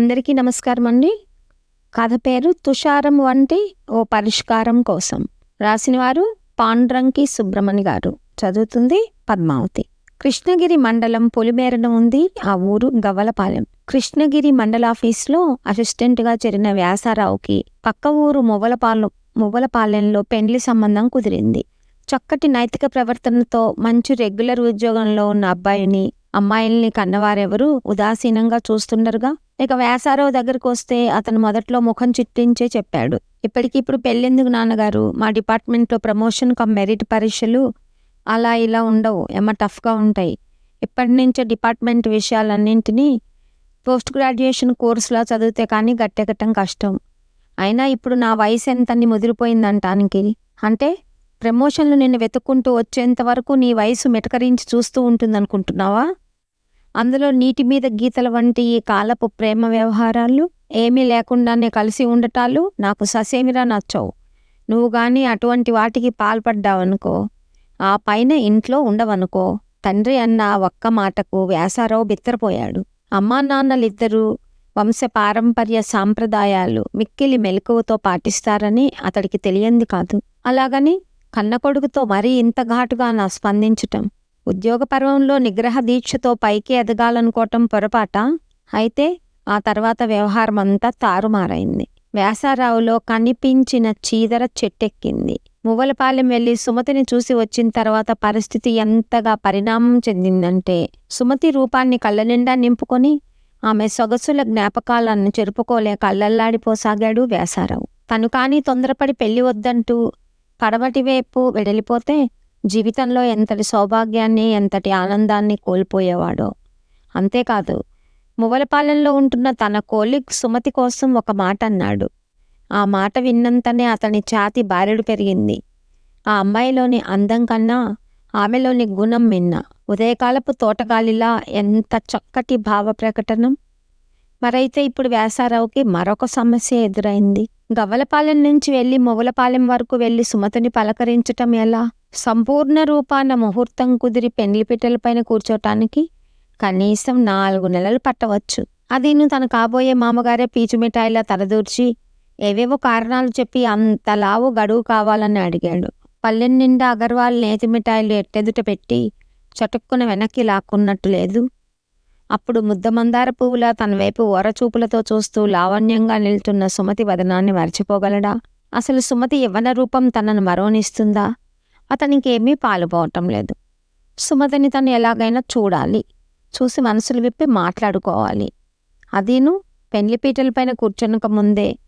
అందరికీ నమస్కారం అండి. కథ పేరు తుషారం వంటి ఓ పరిష్కారం కోసం. రాసినవారు పాండ్రంకి సుబ్రమణి గారు. చదువుతుంది పద్మావతి. కృష్ణగిరి మండలం పొలిమేరన ఉంది ఆ ఊరు గవ్వలపాలెం కృష్ణగిరి మండలాఫీస్లో అసిస్టెంట్గా చేరిన వ్యాసారావుకి పక్క ఊరు మొవ్వలపాలెం మొవ్వలపాలెంలో పెండ్లి సంబంధం కుదిరింది. చక్కటి నైతిక ప్రవర్తనతో మంచి రెగ్యులర్ ఉద్యోగంలో ఉన్న అబ్బాయిని అమ్మాయిల్ని కన్నవారెవరు? ఉదాసీనంగా చూస్తుండరుగా? ఇక వ్యాసారావు దగ్గరకు వస్తే అతను మొదట్లో ముఖం చిట్టించే చెప్పాడు. ఇప్పటికిప్పుడు పెళ్ళెందుకు నాన్నగారు? మా డిపార్ట్మెంట్లో ప్రమోషన్ కమ్ మెరిట్ పరీక్షలు అలా ఇలా ఉండవు. ఏమ టఫ్గా ఉంటాయి. ఇప్పటి నుంచే డిపార్ట్మెంట్ విషయాలన్నింటినీ పోస్ట్ గ్రాడ్యుయేషన్ కోర్సులా చదివితే కానీ గట్టెక్కటం కష్టం. అయినా ఇప్పుడు నా వయసు ఎంతని ముదిరిపోయిందంటానికి? అంటే ప్రమోషన్లు నిన్ను వెతుక్కుంటూ వచ్చేంత వరకు నీ వయసు మెటకరించి చూస్తూ ఉంటుందనుకుంటున్నావా? అందులో నీటి మీద గీతల వంటి ఈ కాలపు ప్రేమ వ్యవహారాలు ఏమీ లేకుండానే కలిసి ఉండటాలు నాకు ససేమిరా నచ్చవు. నువ్వు కానీ అటువంటి వాటికి పాల్పడ్డావనుకో ఆ పైన ఇంట్లో ఉండవనుకో తండ్రి అన్న ఒక్క మాటకు వ్యాసారావు బిత్తరపోయాడు. అమ్మా నాన్నలిద్దరూ వంశ పారంపర్య సాంప్రదాయాలు మిక్కిలి మెలకువతో పాటిస్తారని అతడికి తెలియంది కాదు. అలాగని కన్న కొడుకుతో మరీ ఇంత ఘాటుగా నా స్పందించటం ఉద్యోగ పర్వంలో నిగ్రహ దీక్షతో పైకి ఎదగాలనుకోవటం పొరపాట. అయితే ఆ తర్వాత వ్యవహారం అంతా తారుమారైంది. వ్యాసారావులో కనిపించిన చీదర చెట్టెక్కింది. మువ్వలపాలెం వెళ్ళి సుమతిని చూసి వచ్చిన తర్వాత పరిస్థితి ఎంతగా పరిణామం చెందిందంటే సుమతి రూపాన్ని కళ్ళనిండా నింపుకొని ఆమె సొగసుల జ్ఞాపకాలను చెరుపుకోలేక అల్లల్లాడిపోసాగాడు వ్యాసారావు. తను కానీ తొందరపడి పెళ్ళి వద్దంటూ పడవటి వైపు వెడలిపోతే జీవితంలో ఎంతటి సౌభాగ్యాన్ని ఎంతటి ఆనందాన్ని కోల్పోయేవాడో. అంతేకాదు మువ్వలపాలెంలో ఉంటున్న తన కోలిగ్ సుమతి కోసం ఒక మాట అన్నాడు. ఆ మాట విన్నంతనే అతని ఛాతి బారెడు పెరిగింది. ఆ అమ్మాయిలోని అందం కన్నా ఆమెలోని గుణం మిన్న ఉదయకాలపు తోటగాలిలా ఎంత చక్కటి భావ ప్రకటనం. మరైతే ఇప్పుడు వ్యాసారావుకి మరొక సమస్య ఎదురైంది. గవ్వలపాలెం నుంచి వెళ్ళి మొగలపాలెం వరకు వెళ్ళి సుమతిని పలకరించటం ఎలా? సంపూర్ణ రూపాన ముహూర్తం కుదిరి పెండ్లి పిట్టలపైన కూర్చోటానికి కనీసం నాలుగు నెలలు పట్టవచ్చు. అదీను తన కాబోయే మామగారే పీచు మిఠాయిలా తలదూర్చి ఏవేవో కారణాలు చెప్పి అంతలావు గడువు కావాలని అడిగాడు. పల్లెం నిండా అగర్వాల్ నేతి మిఠాయిలు ఎట్టెదుట పెట్టి చటుక్కున వెనక్కి లాక్కున్నట్టు లేదు. అప్పుడు ముద్దమందార పువ్వులా తన వైపు ఓరచూపులతో చూస్తూ లావణ్యంగా నిల్చున్న సుమతి వదనాన్ని మర్చిపోగలడా? అసలు సుమతి యవ్వన రూపం తనను మరోనిస్తుందా? అతనికేమీ పాలుపోవటం లేదు. సుమతిని తను ఎలాగైనా చూడాలి. చూసి మనసులు విప్పి మాట్లాడుకోవాలి. అదీను పెండ్లిపీటలపైన కూర్చొనక ముందే.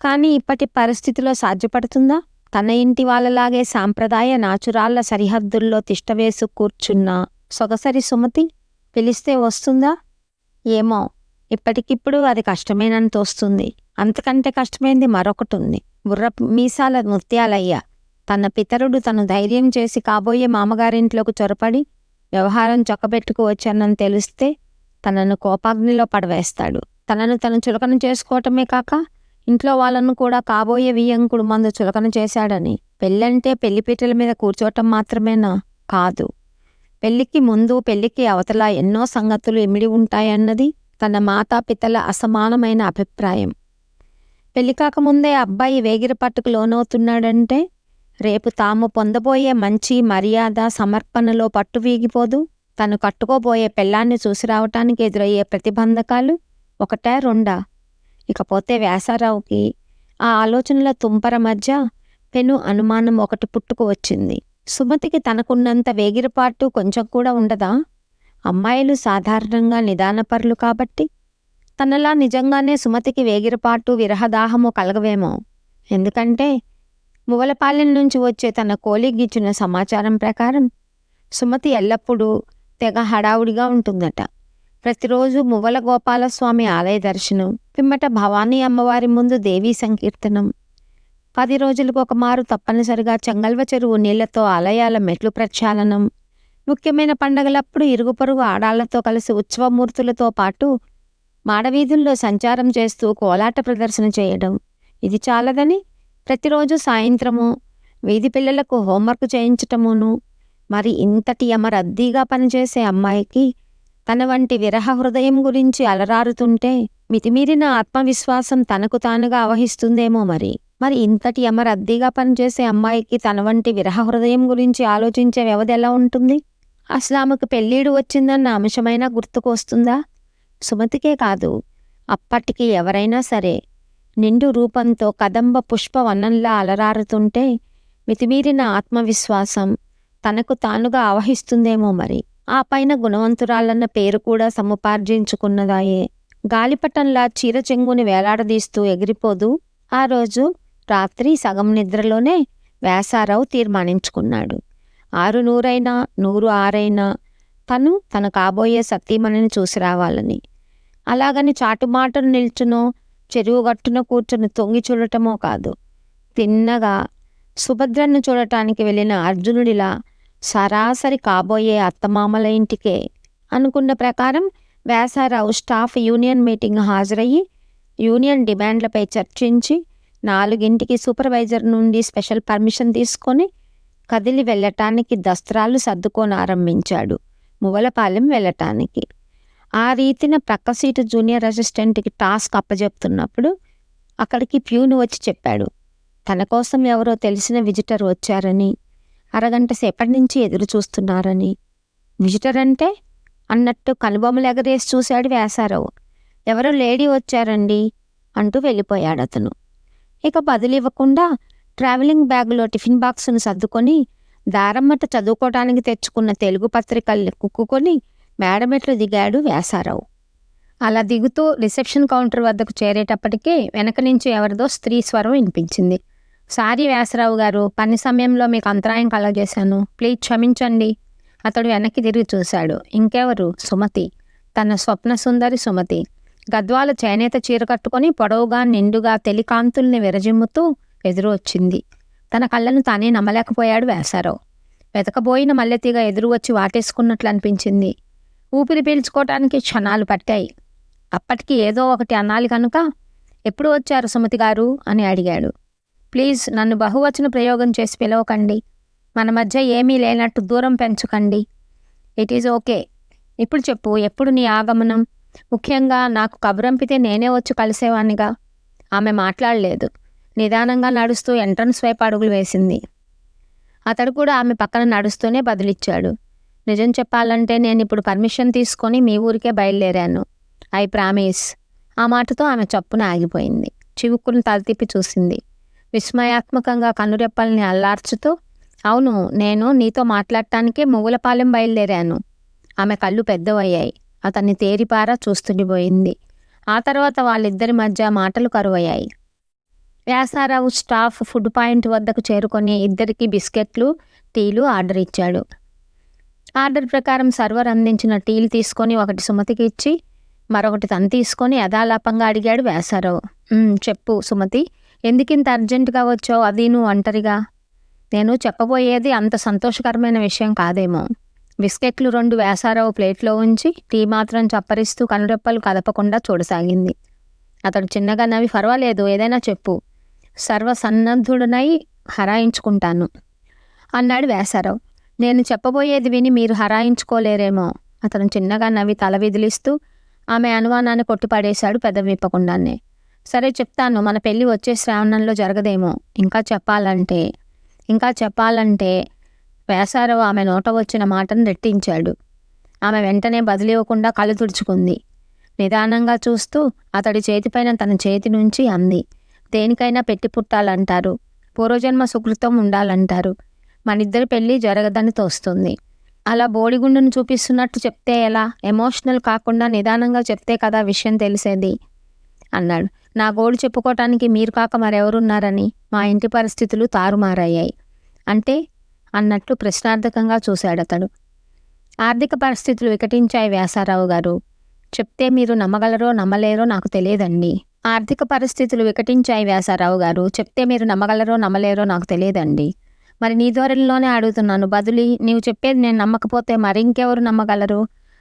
కానీ ఇప్పటి పరిస్థితిలో సాధ్యపడుతుందా? తన ఇంటి వాళ్ళలాగే సాంప్రదాయ నాచురాళ్ళ సరిహద్దుల్లో తిష్టవేసు కూర్చున్న సొగసరి సుమతి పిలిస్తే వస్తుందా? ఏమో ఇప్పటికిప్పుడు అది కష్టమేనని తోస్తుంది అంతకంటే కష్టమైంది మరొకటి ఉంది బుర్ర మీసాల ముత్యాలయ్య. తన పితరుడు తను ధైర్యం చేసి కాబోయే మామగారింట్లోకి చొరపడి వ్యవహారం చొక్కబెట్టుకు వచ్చానని తెలిస్తే తనను కోపాగ్నిలో పడవేస్తాడు. తనను తను చులకన చేసుకోవటమే కాక ఇంట్లో వాళ్ళను కూడా కాబోయే వియ్యంకుడు మందు చులకన చేశాడని పెళ్ళంటే పెళ్ళిపీటల మీద కూర్చోవటం మాత్రమేనా? కాదు. పెళ్ళికి ముందు పెళ్ళికి అవతల ఎన్నో సంగతులు ఇమిడి ఉంటాయన్నది తన మాతాపితల అసమానమైన అభిప్రాయం. పెళ్ళి కాకముందే అబ్బాయి వేగిరపట్టుకు లోనవుతున్నాడంటే రేపు తాము పొందబోయే మంచి మర్యాద సమర్పణలో పట్టు వీగిపోదు. తను కట్టుకోబోయే పెళ్ళాన్ని చూసి రావటానికి ఎదురయ్యే ప్రతిబంధకాలు ఒకటా రెండా? ఇకపోతే వ్యాసారావుకి ఆ ఆలోచనల తుంపర మధ్య పెను అనుమానం ఒకటి పుట్టుకు వచ్చింది. సుమతికి తనకున్నంత వేగిరపాటు కొంచెం కూడా ఉండదా? అమ్మాయిలు సాధారణంగా నిదానపరులు కాబట్టి. తనలా నిజంగానే సుమతికి వేగిరపాటు విరహదాహము కలగవేమో? ఎందుకంటే మువలపాలెం నుంచి వచ్చే తన కోలిగిచ్చిన సమాచారం ప్రకారం సుమతి ఎల్లప్పుడూ తెగ హడావుడిగా ఉంటుందట. ప్రతిరోజు మువ్వల గోపాలస్వామి ఆలయ దర్శనం పిమ్మట భవానీ అమ్మవారి ముందు దేవీ సంకీర్తనం. పది రోజులకు ఒక మారు తప్పనిసరిగా చెంగల్వ చెరువు నీళ్ళతో ఆలయాల మెట్లు ప్రక్షాళనం. ముఖ్యమైన పండగలప్పుడు ఇరుగు పొరుగు ఆడాళ్ళతో కలిసి ఉత్సవమూర్తులతో పాటు మాడవీధుల్లో సంచారం చేస్తూ కోలాట ప్రదర్శన చేయడం. ఇది చాలదని ప్రతిరోజు సాయంత్రము వీధి పిల్లలకు హోంవర్క్ చేయించటమును మరి ఇంతటి యమ రద్దీగా పనిచేసే అమ్మాయికి తన వంటి విరహ హృదయం గురించి అలరారుతుంటే మితిమీరిన ఆత్మవిశ్వాసం తనకు తానుగా అవహిస్తుందేమో మరి. మరి ఇంతటి అమరద్దీగా పనిచేసే అమ్మాయికి తన వంటి విరహ హృదయం గురించి ఆలోచించే వ్యవధి ఎలా ఉంటుంది? అసలు ఆమెకు పెళ్ళీడు వచ్చిందన్న అంశమైనా గుర్తుకు వస్తుందా సుమతికే కాదు అప్పటికి ఎవరైనా సరే నిండు రూపంతో కదంబ పుష్పవనంలా అలరారుతుంటే మితిమీరిన ఆత్మవిశ్వాసం తనకు తానుగా ఆవహిస్తుందేమో మరి. ఆ పైన గుణవంతురాలన్న పేరు కూడా సముపార్జించుకున్నదాయే. గాలిపటంలా చీర చెంగుని వేలాడదీస్తూ ఎగిరిపోదు. ఆ రోజు రాత్రి సగం నిద్రలోనే వ్యాసారావు తీర్మానించుకున్నాడు. ఆరు నూరైనా నూరు ఆరైనా తను తన కాబోయే సతీమణిని చూసి రావాలని అలాగని చాటుమాటను నిల్చునో చెరువు గట్టున కూర్చొని తొంగి చూడటమో కాదు. తిన్నగా సుభద్రను చూడటానికి వెళ్ళిన అర్జునుడిలా సరాసరి కాబోయే అత్తమామల ఇంటికే అనుకున్న ప్రకారం వ్యాసారావు స్టాఫ్ యూనియన్ మీటింగ్ హాజరయ్యి యూనియన్ డిమాండ్లపై చర్చించి నాలుగింటికి సూపర్వైజర్ నుండి స్పెషల్ పర్మిషన్ తీసుకొని కదిలి వెళ్ళటానికి దస్త్రాలు సర్దుకొని ఆరంభించాడు మువలపాలెం వెళ్ళటానికి. ఆ రీతిన ప్రక్క సీటు జూనియర్ అసిస్టెంట్కి టాస్క్ అప్పజెప్తున్నప్పుడు అక్కడికి ప్యూను వచ్చి చెప్పాడు. తన కోసం ఎవరో తెలిసిన విజిటర్ వచ్చారని అరగంట సేపటి నుంచి ఎదురు చూస్తున్నారని. విజిటర్ అంటే? అన్నట్టు కనుబొమ్మలు ఎగరేసి చూశాడు వేశారావు ఎవరో లేడీ వచ్చారండి అంటూ వెళ్ళిపోయాడు అతను. ఇక బదులివ్వకుండా ట్రావెలింగ్ బ్యాగ్లో టిఫిన్ బాక్సును సర్దుకొని దారమ్మట చదువుకోవడానికి తెచ్చుకున్న తెలుగు పత్రికల్ని కుక్కుకొని మేడమెట్లు దిగాడు వ్యాసారావు. అలా దిగుతూ రిసెప్షన్ కౌంటర్ వద్దకు చేరేటప్పటికే వెనక నుంచి ఎవరిదో స్త్రీ స్వరం వినిపించింది. సారీ వ్యాసరావు గారు పని సమయంలో మీకు అంతరాయం కలగజేశాను. ప్లీజ్ క్షమించండి. అతడు వెనక్కి తిరిగి చూశాడు. ఇంకెవరు? సుమతి. తన స్వప్న సుందరి సుమతి. గద్వాల చేనేత చీర కట్టుకొని పొడవుగా నిండుగా తెలికాంతుల్ని విరజిమ్ముతూ ఎదురు వచ్చింది. తన కళ్ళను తానే నమ్మలేకపోయాడు వేశారావు వెతకబోయిన మల్లెతీగ ఎదురు వచ్చి వాటేసుకున్నట్లు అనిపించింది. ఊపిరి పీల్చుకోవటానికి క్షణాలు పట్టాయి. అప్పటికి ఏదో ఒకటి అనాలి కనుక ఎప్పుడు వచ్చారు సుమతి గారు అని అడిగాడు. ప్లీజ్ నన్ను బహువచన ప్రయోగం చేసి పిలవకండి. మన మధ్య ఏమీ లేనట్టు దూరం పెంచకండి. ఇట్ ఈజ్ ఓకే ఇప్పుడు చెప్పు ఎప్పుడు నీ ఆగమనం? ముఖ్యంగా నాకు కబురంపితే నేనే వచ్చి కలిసేవాణ్ణిగా. ఆమె మాట్లాడలేదు. నిదానంగా నడుస్తూ ఎంట్రన్స్ వైపు అడుగులు వేసింది. అతడు కూడా ఆమె పక్కన నడుస్తూనే బదిలిచ్చాడు. నిజం చెప్పాలంటే నేను ఇప్పుడు పర్మిషన్ తీసుకొని మీ ఊరికే బయలుదేరాను. I promise. ఆ మాటతో ఆమె చప్పున ఆగిపోయింది. చివుక్కును తలతిప్పి చూసింది. విస్మయాత్మకంగా కనురెప్పల్ని అల్లార్చుతూ అవును నేను నీతో మాట్లాడటానికే మువ్వులపాలెం బయలుదేరాను. ఆమె కళ్ళు పెద్దవయ్యాయి. అతన్ని తేరిపారా చూస్తుండిపోయింది ఆ తర్వాత వాళ్ళిద్దరి మధ్య మాటలు కరువయ్యాయి. వ్యాసారావు స్టాఫ్ ఫుడ్ పాయింట్ వద్దకు చేరుకొని ఇద్దరికి బిస్కెట్లు టీలు ఆర్డర్ ఇచ్చాడు. ఆర్డర్ ప్రకారం సర్వర్ అందించిన టీలు తీసుకొని ఒకటి సుమతికి ఇచ్చి మరొకటి తను తీసుకొని యథాలాపంగా అడిగాడు వ్యాసారావు. చెప్పు సుమతి ఎందుకింత అర్జెంటుగా వచ్చావు? అది నువ్వు ఒంటరిగా. నేను చెప్పబోయేది అంత సంతోషకరమైన విషయం కాదేమో. బిస్కెట్లు రెండు వేసారావు ప్లేట్లో ఉంచి టీ మాత్రం చప్పరిస్తూ కనురెప్పలు కదపకుండా చూడసాగింది. అతడు చిన్నగా నవ్వి పర్వాలేదు ఏదైనా చెప్పు. సర్వసన్నద్ధుడనై హరాయించుకుంటాను. అన్నాడు వేసారావు నేను చెప్పబోయేది విని మీరు హరాయించుకోలేరేమో. అతను చిన్నగా నవ్వి తల విదిలిస్తూ ఆమె అనుమానాన్ని కొట్టిపడేశాడు పెద్ద విప్పకుండానే సరే చెప్తాను మన పెళ్ళి వచ్చే శ్రావణంలో జరగదేమో. ఇంకా చెప్పాలంటే ఇంకా చెప్పాలంటే వేసారావు ఆమె నోట వచ్చిన మాటను రెట్టించాడు. ఆమె వెంటనే బదిలివ్వకుండా కళ్ళు తుడుచుకుంది. నిదానంగా చూస్తూ అతడి చేతిపైన తన చేతి నుంచి అంది. దేనికైనా పెట్టి పుట్టాలంటారు. పూర్వజన్మ సుకృతం ఉండాలంటారు. మనిద్దరి పెళ్ళి జరగదని తోస్తుంది అలా బోడిగుండును చూపిస్తున్నట్టు చెప్తే ఎలా? ఎమోషనల్ కాకుండా నిదానంగా చెప్తే కదా విషయం తెలిసేది? అన్నాడు. నా గోడు చెప్పుకోవటానికి మీరు కాక మరెవరున్నారని మా ఇంటి పరిస్థితులు తారుమారయ్యాయి. అంటే? అన్నట్లు ప్రశ్నార్థకంగా చూశాడు అతడు ఆర్థిక పరిస్థితులు వికటించాయి వ్యాసారావు గారు. చెప్తే మీరు నమ్మగలరో నమ్మలేరో నాకు తెలియదండి. ఆర్థిక పరిస్థితులు వికటించాయి వ్యాసారావు గారు. చెప్తే మీరు నమ్మగలరో నమ్మలేరో నాకు తెలియదండి. మరి నీ ధోరణిలోనే అడుగుతున్నాను. బదులి నీవు చెప్పేది నేను నమ్మకపోతే మరి ఇంకెవరు నమ్మగలరు?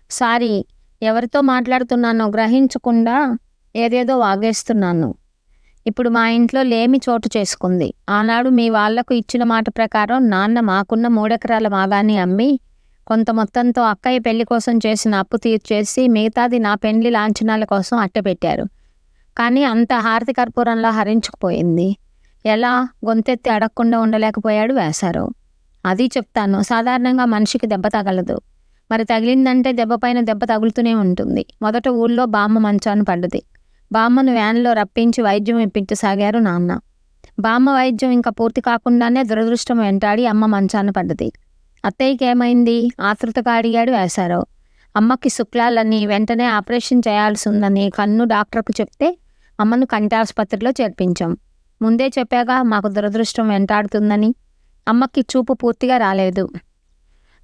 సారీ ఎవరితో మాట్లాడుతున్నానో గ్రహించకుండా ఏదేదో వాగేస్తున్నాను. ఇప్పుడు మా ఇంట్లో లేమి చోటు చేసుకుంది. ఆనాడు మీ వాళ్ళకు ఇచ్చిన మాట ప్రకారం నాన్న మాకున్న మూడెకరాల మాగాన్ని అమ్మి కొంత మొత్తంతో అక్కయ్య పెళ్ళి కోసం చేసిన అప్పు తీర్చేసి మిగతాది నా పెళ్ళి లాంఛనాల కోసం అట్టపెట్టారు కానీ అంత హారతి కర్పూరంలా హరించుకుపోయింది. ఎలా గొంతెత్తి అడగకుండా ఉండలేకపోయాడు వేశారు అది చెప్తాను సాధారణంగా మనిషికి దెబ్బ తగలదు. మరి తగిలిందంటే దెబ్బ పైన దెబ్బ తగులుతూనే ఉంటుంది. మొదట ఊళ్ళో బామ్మ మంచాన పడ్డది. బామ్మను వ్యాన్లో రప్పించి వైద్యం ఇప్పించసాగారు నాన్న. బామ్మ వైద్యం ఇంకా పూర్తి కాకుండానే దురదృష్టం వెంటాడి అమ్మ మంచాన పడ్డది. అత్తయ్యకి ఏమైంది? ఆతృతగా అడిగాడు వేశారావు అమ్మకి శుక్లాలని వెంటనే ఆపరేషన్ చేయాల్సి ఉందని కన్ను డాక్టర్కు చెప్తే అమ్మను కంటి ఆసుపత్రిలో చేర్పించాం. ముందే చెప్పాగా మాకు దురదృష్టం వెంటాడుతుందని. అమ్మకి చూపు పూర్తిగా రాలేదు.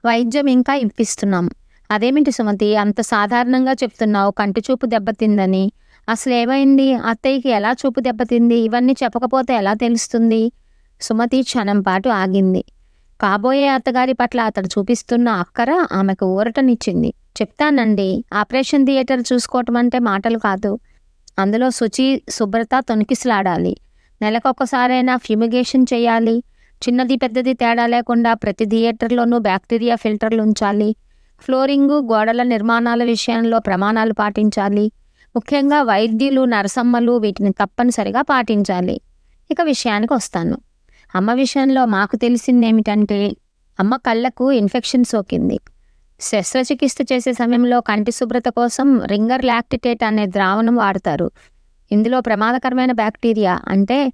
వైద్యం ఇంకా ఇప్పిస్తున్నాం. అదేమిటి సుమతి అంత సాధారణంగా చెప్తున్నావు కంటి చూపు దెబ్బతిందని. అసలు ఏమైంది? అత్తయ్యకి ఎలా చూపు దెబ్బతింది? ఇవన్నీ చెప్పకపోతే ఎలా తెలుస్తుంది? సుమతి క్షణం పాటు ఆగింది. కాబోయే అత్తగారి పట్ల అతడు చూపిస్తున్న అక్కర ఆమెకు ఊరటనిచ్చింది. చెప్తానండి ఆపరేషన్ థియేటర్ చూసుకోవటం అంటే మాటలు కాదు. అందులో శుచి శుభ్రత తొనికిసలాడాలి. నెలకొకసారైనా ఫ్యూమిగేషన్ చేయాలి. చిన్నది పెద్దది తేడా లేకుండా ప్రతి థియేటర్లోనూ బ్యాక్టీరియా ఫిల్టర్లు ఉంచాలి. ఫ్లోరింగు గోడల నిర్మాణాల విషయంలో ప్రమాణాలు పాటించాలి. ముఖ్యంగా వైద్యులు నరసమ్మలు వీటిని తప్పనిసరిగా పాటించాలి. ఇక విషయానికి వస్తాను. అమ్మ విషయంలో మాకు తెలిసింది ఏమిటంటే అమ్మ కళ్ళకు ఇన్ఫెక్షన్ సోకింది. శస్త్రచికిత్స చేసే సమయంలో కంటి శుభ్రత కోసం రింగర్ లాక్టిటేట్ అనే ద్రావణం వాడతారు. ఇందులో ప్రమాదకరమైన బ్యాక్టీరియా అంటే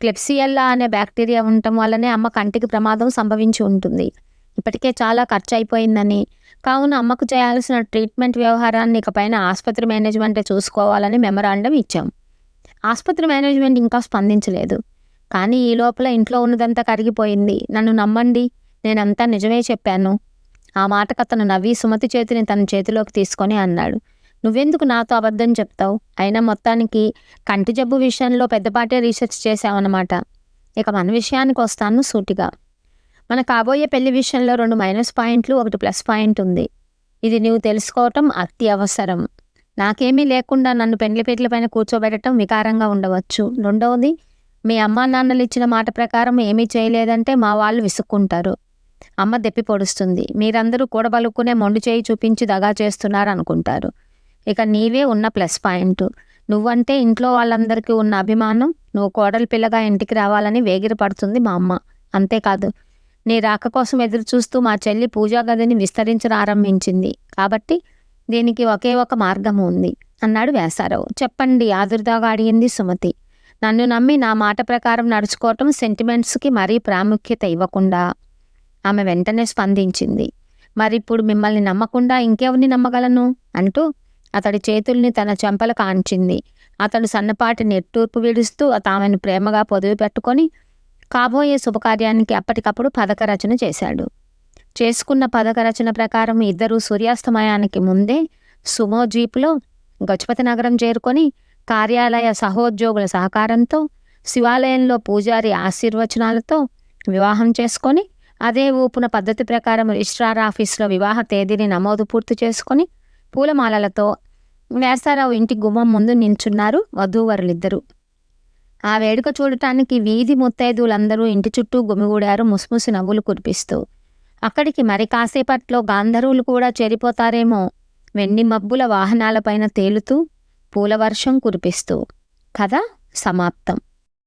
క్లెప్సియల్లా అనే బ్యాక్టీరియా ఉండటం వల్లనే అమ్మ కంటికి ప్రమాదం సంభవించి ఉంటుంది. ఇప్పటికే చాలా ఖర్చు అయిపోయిందని కావున అమ్మకు చేయాల్సిన ట్రీట్మెంట్ వ్యవహారాన్ని ఇకపైన ఆసుపత్రి మేనేజ్మెంటే చూసుకోవాలని మెమరాండం ఇచ్చాం. ఆసుపత్రి మేనేజ్మెంట్ ఇంకా స్పందించలేదు. కానీ ఈ లోపల ఇంట్లో ఉన్నదంతా కరిగిపోయింది. నన్ను నమ్మండి నేనంతా నిజమే చెప్పాను. ఆ మాటకు అతను నవ్వి సుమతి చేతిని తన చేతిలోకి తీసుకొని అన్నాడు. నువ్వెందుకు నాతో అబద్ధం చెప్తావు? అయినా మొత్తానికి కంటి జబ్బు విషయంలో పెద్దపాటే రీసెర్చ్ చేసావన్నమాట. ఇక మన విషయానికి వస్తాను సూటిగా. మన కాబోయే పెళ్ళి విషయంలో రెండు మైనస్ పాయింట్లు ఒకటి ప్లస్ పాయింట్ ఉంది. ఇది నువ్వు తెలుసుకోవటం అతి అవసరం నాకేమీ లేకుండా నన్ను పెండ్లిపీట్ల పైన కూర్చోబెట్టడం వికారంగా ఉండవచ్చు. రెండవది మీ అమ్మా నాన్నలు ఇచ్చిన మాట ప్రకారం ఏమీ చేయలేదంటే మా వాళ్ళు విసుక్కుంటారు. అమ్మ దెప్పి పొడుస్తుంది. మీరందరూ కూడబలుక్కునే మొండి చేయి చూపించి దగా చేస్తున్నారు అనుకుంటారు. ఇక నీవే ఉన్న ప్లస్ పాయింట్ నువ్వంటే ఇంట్లో వాళ్ళందరికీ ఉన్న అభిమానం నువ్వు కోడలి పిల్లగా ఇంటికి రావాలని వేగిరి పడుతుంది మా అమ్మ. అంతేకాదు నీ రాక కోసం ఎదురు చూస్తూ మా చెల్లి పూజా గదిని విస్తరించరారంభించింది కాబట్టి దీనికి ఒకే ఒక మార్గం ఉంది అన్నాడు వ్యాసారావు. చెప్పండి ఆదుర్దాగా అడిగింది సుమతి. నన్ను నమ్మి నా మాట ప్రకారం నడుచుకోవటం సెంటిమెంట్స్కి మరీ ప్రాముఖ్యత ఇవ్వకుండా. ఆమె వెంటనే స్పందించింది. మరి ఇప్పుడు మిమ్మల్ని నమ్మకుండా ఇంకెవరిని నమ్మగలను? అంటూ అతడి చేతుల్ని తన చెంపలు కాంచింది. అతడు సన్నపాటి నెట్టూర్పు విడుస్తూ తామెను ప్రేమగా పొదువు పెట్టుకొని కాబోయే శుభకార్యానికి అప్పటికప్పుడు పథక రచన చేశాడు. చేసుకున్న పథక రచన ప్రకారం ఇద్దరూ సూర్యాస్తమయానికి ముందే సుమో జీపులో గజపతి నగరం చేరుకొని కార్యాలయ సహోద్యోగుల సహకారంతో శివాలయంలో పూజారి ఆశీర్వచనాలతో వివాహం చేసుకొని అదే ఊపున పద్ధతి ప్రకారం రిజిస్ట్రార్ ఆఫీస్లో వివాహ తేదీని నమోదు పూర్తి చేసుకొని పూలమాలలతో వేసారావు ఇంటి గుమ్మం ముందు నిల్చున్నారు వధూవరులిద్దరూ. ఆ వేడుక చూడటానికి వీధి ముత్తైదువులందరూ ఇంటి చుట్టూ గుమిగూడారు ముసుముసి నవ్వులు కురిపిస్తూ. అక్కడికి మరి కాసేపట్లో గాంధర్వులు కూడా చేరిపోతారేమో వెండి మబ్బుల వాహనాలపైన తేలుతూ పూలవర్షం కురిపిస్తూ. కథ సమాప్తం.